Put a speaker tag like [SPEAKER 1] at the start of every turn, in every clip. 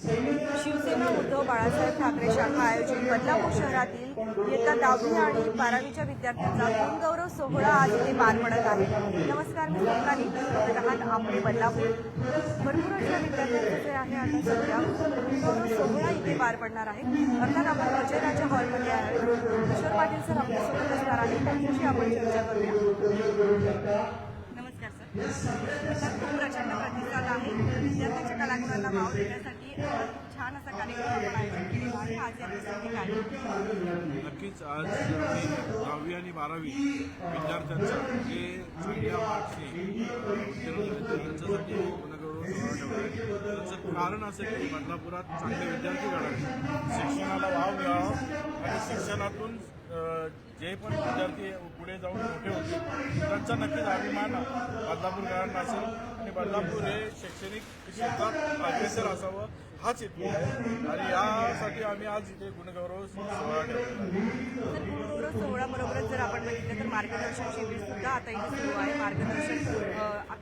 [SPEAKER 1] शिवसेना उद्धव बाळासाहेब ठाकरे शाखा आयोजित बदलापूर शहरातील इयत्ता दहावी आणि बारावीच्या विद्यार्थ्यांचा गुणगौरव सोहळा आज इथे पार पडत आहे. नमस्कार मी स्वप्नाली बघत आपले बदलापूर. भरपूर अशा विद्यार्थ्यांचं जे आहे आता सध्या गुणगौरव सोहळा इथे पार पडणार आहे. अर्थात आपण वजयराच्या हॉलमध्ये आहे किशोर पाटील सर आपल्यासोबत असणार आहे त्यांच्याशी आपण चर्चा करूया. नमस्कार सर. खूप प्रचंड प्रतिसाद आहे. विद्यार्थ्यांच्या कलाकारांना वाव देण्यासाठी छान असा कार्यक्रम आपण आयोजित केलेला आहे. आज
[SPEAKER 2] नक्कीच आज दहावी आणि बारावी विद्यार्थ्यांचं जे चांगल्या मार्क्सने उत्तीर्ण झाले त्यांच्यासाठी त्याचं कारण असं की बदलापुरात चांगले विद्यार्थी घडावे शिक्षणाला वाव मिळावा आणि शिक्षणातून जे पण विद्यार्थी पुढे जाऊन मोठे होतील त्यांचा नक्कीच अभिमान बदलापूरकरांना असेल. आणि बदलापूर हे शैक्षणिक क्षेत्रात अग्रेसर असावं हाच हेतू आहे. आणि यासाठी आम्ही आज इथे गुणगौरव सोहळा ठेवला
[SPEAKER 1] सोहळ्याबरोबरच जर आपण बघितलं तर मार्गदर्शन शिबिर सुद्धा आता इथे सुरू आहे. मार्गदर्शन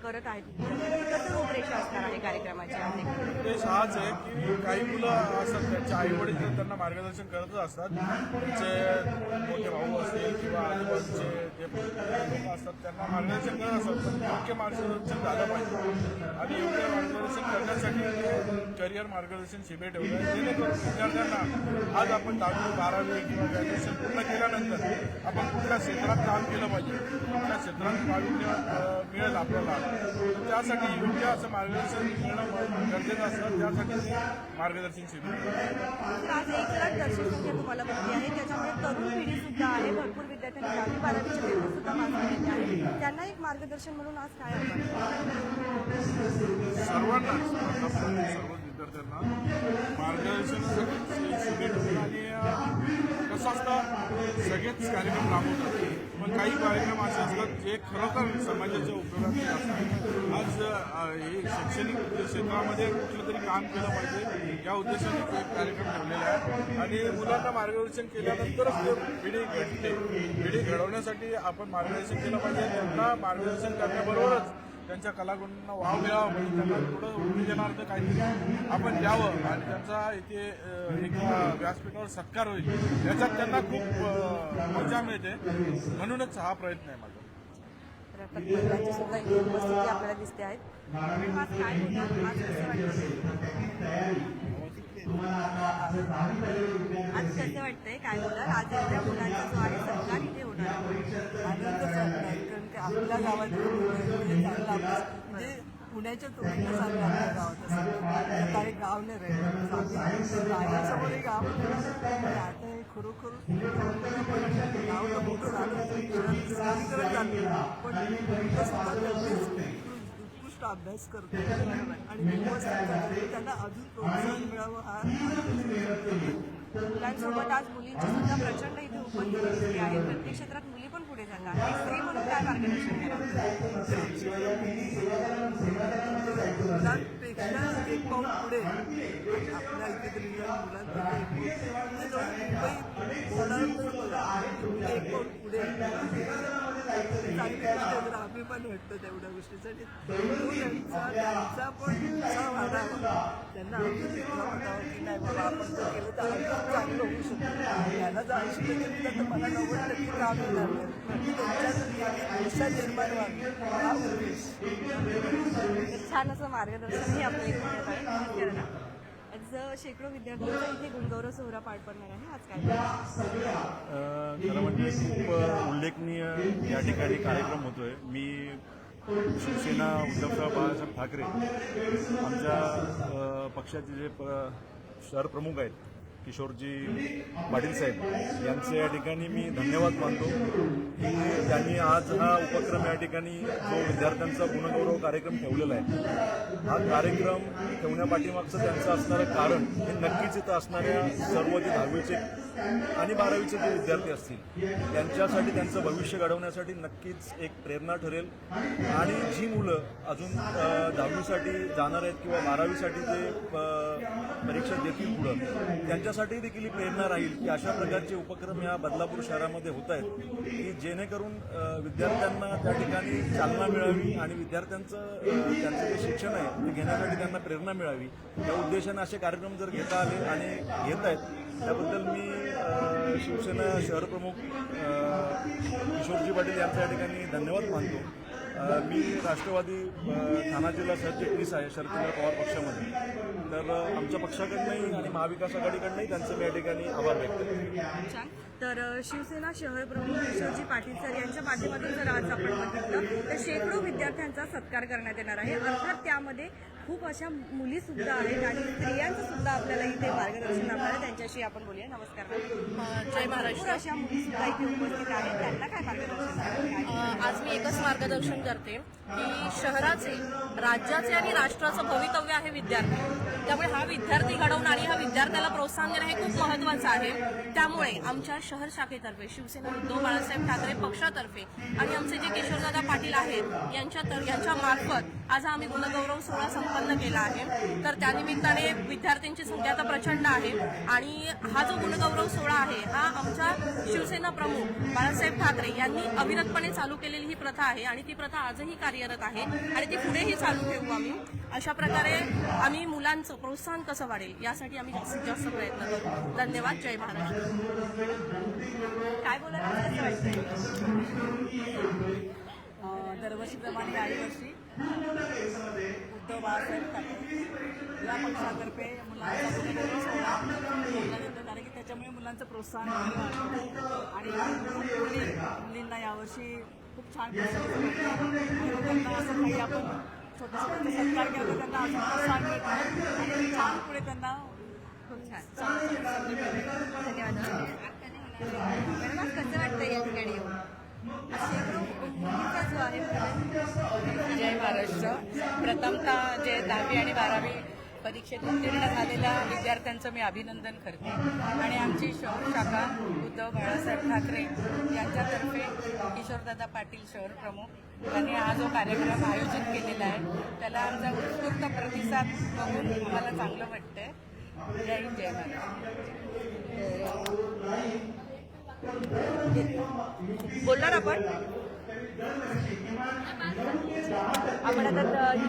[SPEAKER 1] करत आहेत. कसं रूपरेषा असणार आहे कार्यक्रमाची? आहे
[SPEAKER 2] उद्देश हाच आहे की काही मुलं असतात त्यांचे आई वडील त्यांना मार्गदर्शन करतच असतात. त्यांचे मोठे भाऊ असतील किंवा आजूबाजूचे जे लोक असतात त्यांना मार्गदर्शन करत असतात. योग्य मार्गदर्शन झालं पाहिजे. आणि योग्य मार्गदर्शन करण्यासाठी करिअर मार्गदर्शन शिबिर ठेवलं जेणेकरून विद्यार्थ्यांना आज आपण दहावी बारावी किंवा ग्रॅज्युएशन पूर्ण केल्यानंतर आपण कुठल्या क्षेत्रात काम केलं पाहिजे कुठल्या क्षेत्रात प्रावीण्य मिळेल आपल्याला. त्यासाठी योग्य असं मार्गदर्शन मिळणं गरजेचं असतं. त्यासाठी ते मार्गदर्शन शिबिर
[SPEAKER 1] आज एक लाख दर्शक संख्या तुम्हाला बघली आहे. त्याच्यामुळे तरुण पिढी सुद्धा आहे. भरपूर विद्यार्थ्यांनी दहावी बारावीचे पेपर सुद्धा आहे त्यांना एक मार्गदर्शन म्हणून आज काय
[SPEAKER 2] आतापर्यंत सर्व विद्यार्थ्यांना मार्गदर्शनासाठी शिबिर आणि कसं असतं सगळेच कार्यक्रम राबवतात पण काही कार्यक्रम असे असतात जे खरोखर समाजाच्या उपयोगाचे असतात. आज हे शैक्षणिक क्षेत्रामध्ये कुठलं तरी काम केलं पाहिजे या उद्देशाने एक कार्यक्रम ठेवलेला आहे. आणि मुलांना मार्गदर्शन केल्यानंतरच ते पिढी घडते पिढी घडवण्यासाठी आपण मार्गदर्शन केलं पाहिजे. त्यांना मार्गदर्शन करण्याबरोबरच त्यांच्या कलागुणांना वाव मिळावा म्हणजे त्यांना थोडं उत्तेजनार्थ काहीतरी आपण द्यावं आणि त्यांचा इथे एक व्यासपीठावर सत्कार होईल. याच्यात त्यांना खूप मजा मिळते. म्हणूनच हा प्रयत्न आहे माझा.
[SPEAKER 1] तर आता महिलांची सुद्धा इथे उपस्थिती आपल्याला दिसते आहेत. आज कसं वाटतं आज कसं वाटतंय? काय होणार आज एवढ्या मुलांचा जो आहे सत्कार इथे होणार आहे.
[SPEAKER 3] आनंदच वाटणार कारण की आपल्या गावात म्हणजे चांगला अभ्यास म्हणजे पुण्याच्या तुलनेत चांगलं गावात असं काही गाव नाही राहिलं गाव. आता हे खरोखर गाव मोठं झालं. पण उत्कृष्ट अभ्यास करतो आणि. त्यांना अजून प्रोत्साहन मिळावं हा
[SPEAKER 1] मुलांसोबत आज मुलींची सुद्धा प्रचंड इथे उपस्थिती आहे. प्रत्येक क्षेत्रात मुली पण पुढे जातात स्त्री म्हणून काय मार्गदर्शन
[SPEAKER 3] एक पाऊल पुढे. आपल्या इथे तरी या मुलांपेक्षा एक पाऊल. मुंबई एक पाऊल पुढे. जरा अभिमान वाटतो तेवढ्या गोष्टीसाठी. त्यांचा पण उत्साह वाढावा त्यांना वाटावं की नाही बाबा आपण जर केलं तर चांगलं होऊ शकतं. जर ऐंशी टक्के दिलं तर मला नव्वद टक्के काम येणार नाही त्यांच्यात दिशा निर्माण व्हावी हा उद्देश
[SPEAKER 1] छान असं मार्गदर्शनही आपल्या इथे मिळत आहे नमस्कार ना. आज शेकडो विद्यार्थ्यांचा इथे गुणगौरव सोहळा पार पडणार आहे. आज काय
[SPEAKER 4] खरं म्हणजे खूप उल्लेखनीय या ठिकाणी कार्यक्रम होतोय. मी शिवसेना उद्धवसाहेब बाळासाहेब ठाकरे आमच्या पक्षाचे जे प शहर प्रमुख आहेत किशोरजी पाटील साहेब यांचे या ठिकाणी मी धन्यवाद मानतो की त्यांनी आज हा उपक्रम या ठिकाणी जो विद्यार्थ्यांचा गुणगौरव कार्यक्रम ठेवलेला आहे हा कार्यक्रम ठेवण्यापाठीमागचं त्यांचं असणारं कारण हे नक्कीच इथं असणाऱ्या सर्व जे दहावीचे आणि बारावीचे जे विद्यार्थी असतील त्यांच्यासाठी त्यांचं भविष्य घडवण्यासाठी नक्कीच एक प्रेरणा ठरेल. आणि जी मुलं अजून दहावीसाठी जाणार आहेत किंवा बारावीसाठी जे परीक्षा देतील पुढं त्यांच्यासाठी देखील ही प्रेरणा राहील की अशा प्रकारचे उपक्रम या बदलापूर शहरामध्ये होत आहेत की जेणेकरून विद्यार्थ्यांना त्या ठिकाणी चालना मिळावी आणि विद्यार्थ्यांचं त्यांचं जे शिक्षण आहे ते घेण्यासाठी त्यांना प्रेरणा मिळावी. या उद्देशाने असे कार्यक्रम जर घेता आले आणि घेत आहेत त्याबद्दल मी शिवसेना शहर प्रमुख किशोरजी पाटील यांच्या या ठिकाणी धन्यवाद मानतो. मी राष्ट्रवादी ठाणा जिल्हा सरचिटणीस आहे शरदचंद्र पवार पक्षामध्ये. तर आमच्या पक्षाकडनंही आणि महाविकास आघाडीकडनंही त्यांचं मी या ठिकाणी आभार व्यक्त करतो.
[SPEAKER 1] छान. तर शिवसेना शहर प्रमुख किशोरजी पाटील सर यांच्या माध्यमातून जर आज आपण बघितलं. तर शेकडो विद्यार्थ्यांचा सत्कार करण्यात येणार आहे. अर्थात त्यामध्ये खूप अशा मुली सुद्धा आहेत आणि स्त्रियांचं सुद्धा आपल्याला इथे मार्गदर्शन लाभणार आहे त्यांच्याशी आपण बोलूया. नमस्कार.
[SPEAKER 5] जय महाराष्ट्र.
[SPEAKER 1] अशा मुली सुद्धा इथे उपस्थित आहेत. त्यांना काय मार्गदर्शन
[SPEAKER 5] आज मी एकच मार्गदर्शन करते की शहराचे राज्याचे आणि राष्ट्राचं भवितव्य आहे विद्यार्थी. त्यामुळे हा विद्यार्थी घडवणं आणि हा विद्यार्थ्याला प्रोत्साहन देणं हे खूप महत्वाचं आहे. त्यामुळे आमच्या शहर शाखेतर्फे शिवसेना उद्धव बाळासाहेब ठाकरे पक्षातर्फे आणि आमचे जे किशोरदादा पाटील आहेत यांच्या तर यांच्या मार्फत आज हा आम्ही गुणगौरव सोहळा संपन्न केला आहे. तर त्यानिमित्ताने विद्यार्थ्यांची संख्या आता प्रचंड आहे आणि हा जो गुणगौरव सोहळा आहे हा आमच्या शिवसेना प्रमुख बाळासाहेब ठाकरे यांनी अविरतपणे चालू केलेली ही प्रथा आहे आणि ती प्रथा आजही कार्यरत आहे आणि ती पुढेही चालू ठेवू आम्ही. अशा प्रकारे आम्ही मुलांचं प्रोत्साहन कसं वाढेल यासाठी आम्ही जास्तीत जास्त प्रयत्न करू. धन्यवाद. जय महाराष्ट्र
[SPEAKER 1] काय बोलायला
[SPEAKER 3] दरवर्षीप्रमाणे यावर्षी उद्धव बाळासाहेब ठाकरे या पक्षातर्फे मुलांचा गुणगौरव कारण की त्याच्यामुळे मुलांचं प्रोत्साहन आणि मुली मुलींना यावर्षी खूप छान प्रोत्साहन त्यांना असं काही आपण छोटा छोटा सत्कार केला त्यांना असं प्रोत्साहन मिळतं आणि छान पुढे त्यांना
[SPEAKER 1] खूप छान धन्यवाद मॅडम कसं वाटतं या ठिकाणी येऊन?
[SPEAKER 6] जय महाराष्ट्र प्रथमतः जे दहावी आणि बारावी परीक्षेत उत्तीर्ण झालेल्या विद्यार्थ्यांचं मी अभिनंदन करते. आणि आमची शहर शाखा उद्धव बाळासाहेब ठाकरे यांच्यातर्फे किशोरदादा पाटील शहर प्रमुख यांनी हा जो कार्यक्रम आयोजित केलेला आहे त्याला आमचा उत्स्फूर्त प्रतिसाद बघून आम्हाला चांगलं वाटतंय. जय हिंद जय महाराष्ट्र
[SPEAKER 1] बोलणार आपण? आपण आता त- इथे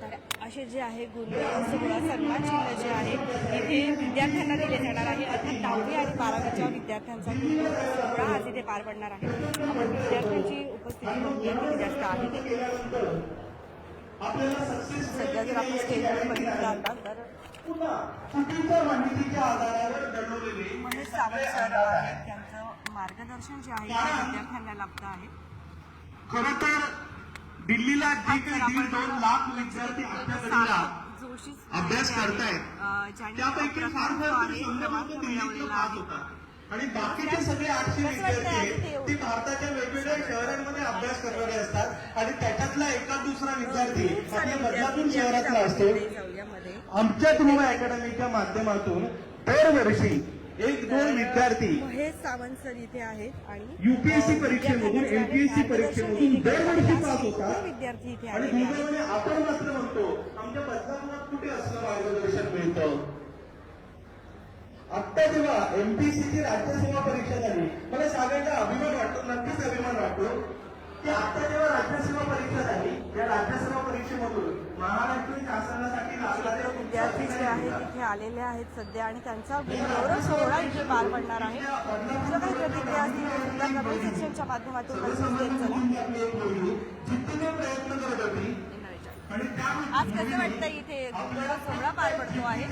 [SPEAKER 1] तर असे जे आहे गुणगौरव सोहळा सन्मान चिन्ह जे आहे. इथे विद्यार्थ्यांना दिले जाणार आहे. अर्थात दहावी आणि बारावीच्या विद्यार्थ्यांचा सोहळा आज इथे पार पडणार आहे. आपण विद्यार्थ्यांची उपस्थिती जास्त आहे सध्या जर आपण स्टेजवर बघितलं आता तर म्हणजे सावंत सर आहेत त्यांचं मार्गदर्शन जे आहे ते विद्यार्थ्यांना लाभतं आहे.
[SPEAKER 7] खरं तर दिल्लीला जे काही दीड दोन लाख विद्यार्थी आपल्याकडे
[SPEAKER 1] जोशी
[SPEAKER 7] अभ्यास करतायत. त्यापैकी फार फार शून्य फक्त दिल्लीतलं पास होता आणि बाकीचे सगळे आठशे विद्यार्थी
[SPEAKER 1] ते
[SPEAKER 7] आहेत, ते. भारताच्या वेगवेगळ्या शहरांमध्ये अभ्यास करणारे असतात आणि त्याच्यातला एका दुसरा विद्यार्थी आपल्या बदलापूर
[SPEAKER 1] विद्यार्थी
[SPEAKER 7] शहरातला असतो.
[SPEAKER 1] आपल्या.
[SPEAKER 7] आमच्या ध्रुव अकॅडमीच्या माध्यमातून दरवर्षी एक दोन विद्यार्थी.
[SPEAKER 1] महेश सावंत सर इथे आहेत आणि
[SPEAKER 7] युपीएससी परीक्षेमधून एमपीएससी परीक्षेमधून दरवर्षी. पास होतात.
[SPEAKER 1] विद्यार्थी इथे
[SPEAKER 7] आणि दुर्दैवाने आपण मात्र म्हणतो आमच्या बदलापुरात कुठे असलं मार्गदर्शन मिळतं? आत्ता जेव्हा एमपीसीची राज्यसेवा परीक्षा झाली मला सांगायचा अभिमान वाटतो नक्कीच अभिमान वाटतो. की आता जेव्हा राज्यसेवा परीक्षा झाली या राज्यसेवा परीक्षेमधून महाराष्ट्र शासनासाठी लागणारे
[SPEAKER 1] विद्यार्थी जे आहेत इथे आलेले आहेत सध्या आणि त्यांचा गौरव सोहळा इथे पार पडणार आहे. तुमच्या काही प्रतिक्रिया असतील तर सुद्धा कमेंट सेक्शनच्या माध्यमातून आज कसं वाटतं इथे सोहळा पार पडतो आहे?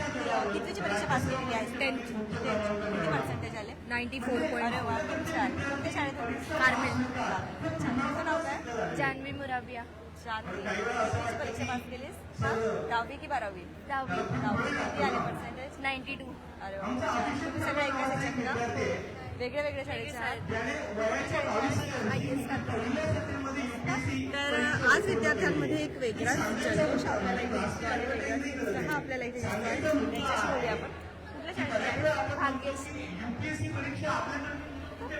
[SPEAKER 1] कितीची परीक्षा पास केलेली आहे? टेन्थ किती पर्सेंटेज आले?
[SPEAKER 5] नाईन्टी फोर
[SPEAKER 1] अरे वा खूप छान. कोणत्या शाळेत होती?
[SPEAKER 5] कार्मेल.
[SPEAKER 1] छान. तुझं नाव काय?
[SPEAKER 5] जान्हवी मुराबिया
[SPEAKER 1] शांती कितीची परीक्षा पास केलीस? दहावी की बारावी?
[SPEAKER 5] दहावी.
[SPEAKER 1] दहावी. किती आले पर्सेंटेज
[SPEAKER 5] नाईन्टी टू
[SPEAKER 1] अरे वा सगळे एकाच ह्याच्यात का
[SPEAKER 7] पहिल्या सत्रामध्ये युपीएससी
[SPEAKER 1] तर आज विद्यार्थ्यांमध्ये एक जल्लोष आपल्याला इथे दिसतो आणि वेगळाच उत्साह आपल्याला इथे दिसतो आहे. त्यांच्याशी बोलूया आपण. कुठल्या शाळेत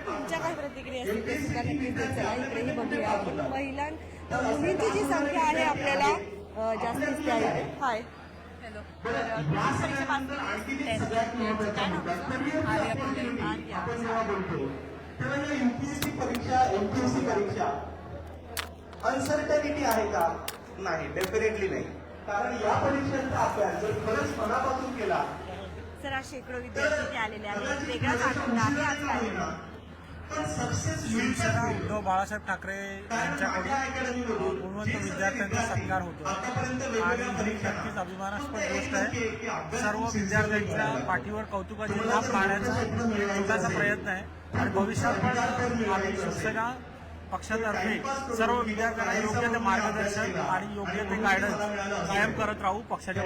[SPEAKER 1] तुमच्या काय प्रतिक्रिया असतील? ते सुद्धा नक्कीच देत चला इकडेही बघूया. आपण महिलां मुलींची जी संख्या आहे आपल्याला जास्त दिसते आहे? हाय. हॅलो तर परीक्षा पास केली? काय
[SPEAKER 7] युपीएससी परीक्षा एमपीएससी परीक्षा अनसर्टनिटी आहे का? नाही डेफिनेटली नाही. कारण या परीक्षांचा अभ्यास जर खरंच मनापासून केला
[SPEAKER 1] सर आज शेकडो विद्यार्थी आलेले आहेत. वेगळाच आनंद आहे आज
[SPEAKER 8] उद्धव बाळासाहेब ठाकरे यांच्याकडून गुणवंत विद्यार्थ्यांचा सत्कार होतो. आणि ही नक्कीच अभिमानास्पद गोष्ट आहे. सर्व विद्यार्थ्यांच्या पाठीवर कौतुकाची थाप पाहण्याचा प्रयत्न आहे. आणि भविष्यात पण आम्ही शिवसेना पक्षातर्फे सर्व विद्यार्थ्यांना योग्य ते मार्गदर्शन आणि योग्य ते गायडन्स कायम करत राहू पक्षाच्या.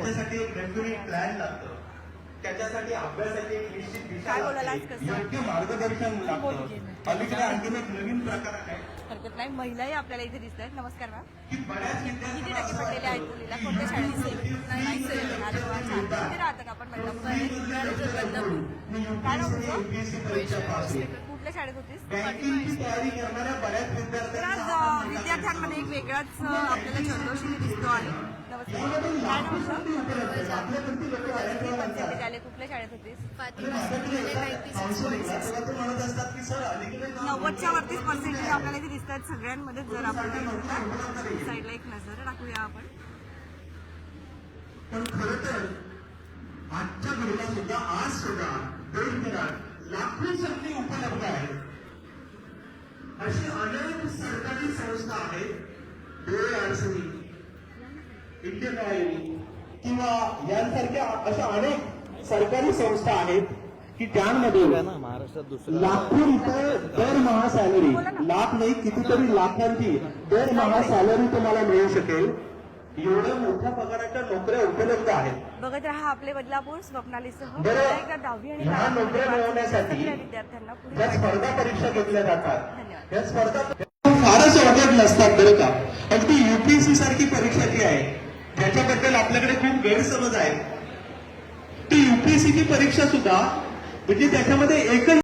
[SPEAKER 7] त्याच्यासाठी अभ्यासाची एक निश्चित दिशा लागते. योग्य मार्गदर्शन लागतं. अलीकडे आणखीन एक नवीन प्रकार आहे.
[SPEAKER 1] हरकत नाही. महिलाही आपल्याला इथे दिसत आहेत नमस्कार मॅम. किती टक्के पडलेले आहेत मुलीला? कोणत्या शाळेत किती राहतात आपण तुझं? कुठल्या शाळेत होतीस?
[SPEAKER 7] बँकिंगची तयारी करणाऱ्या बऱ्याच विद्यार्थ्यांना
[SPEAKER 1] आज अ, विद्यार्थ्यांमध्ये एक वेगळाच आपल्याला जल्लोष दिसतो आहे कुठल्या शाळेत होतीस? नव्वदच्या वरतीच पर्सेंटेज आपल्याला इथे दिसत आहेत सगळ्यांमध्ये जर आपण साईडला एक नजर टाकूया आपण.
[SPEAKER 7] पण खर तर आजच्या घडीला सुद्धा आज सुद्धा देशभरात लाखो संधी उपलब्ध आहेत. अशी अनेक सरकारी संस्था आहेत डोळे अडचणी इंडियन ऑइल किंवा यांसारख्या अशा अनेक सरकारी संस्था आहेत की त्यांमध्ये लाखो रुपये दरमहा सॅलरी लाख नाही कितीतरी लाखांची दरमहा सॅलरी तुम्हाला मिळू शकेल. एवढ्या मोठ्या पगाराच्या नोकऱ्या उपलब्ध आहेत.
[SPEAKER 1] बघत राहा आपले बदलापूर स्वप्नालीसह दहावी आणि
[SPEAKER 7] ह्या
[SPEAKER 1] बारावीमध्ये
[SPEAKER 7] नोकऱ्या मिळवण्यासाठी
[SPEAKER 1] विद्यार्थ्यांना
[SPEAKER 7] स्पर्धा परीक्षा घेतल्या जातात. या स्पर्धा फारच नसतात बरं का? अगदी युपीएससी सारखी परीक्षा जी आहे त्याच्याबद्दल आपल्याकडे खूप गैरसमज आहे ती युपीएससीची परीक्षा सुद्धा म्हणजे त्याच्यामध्ये एकच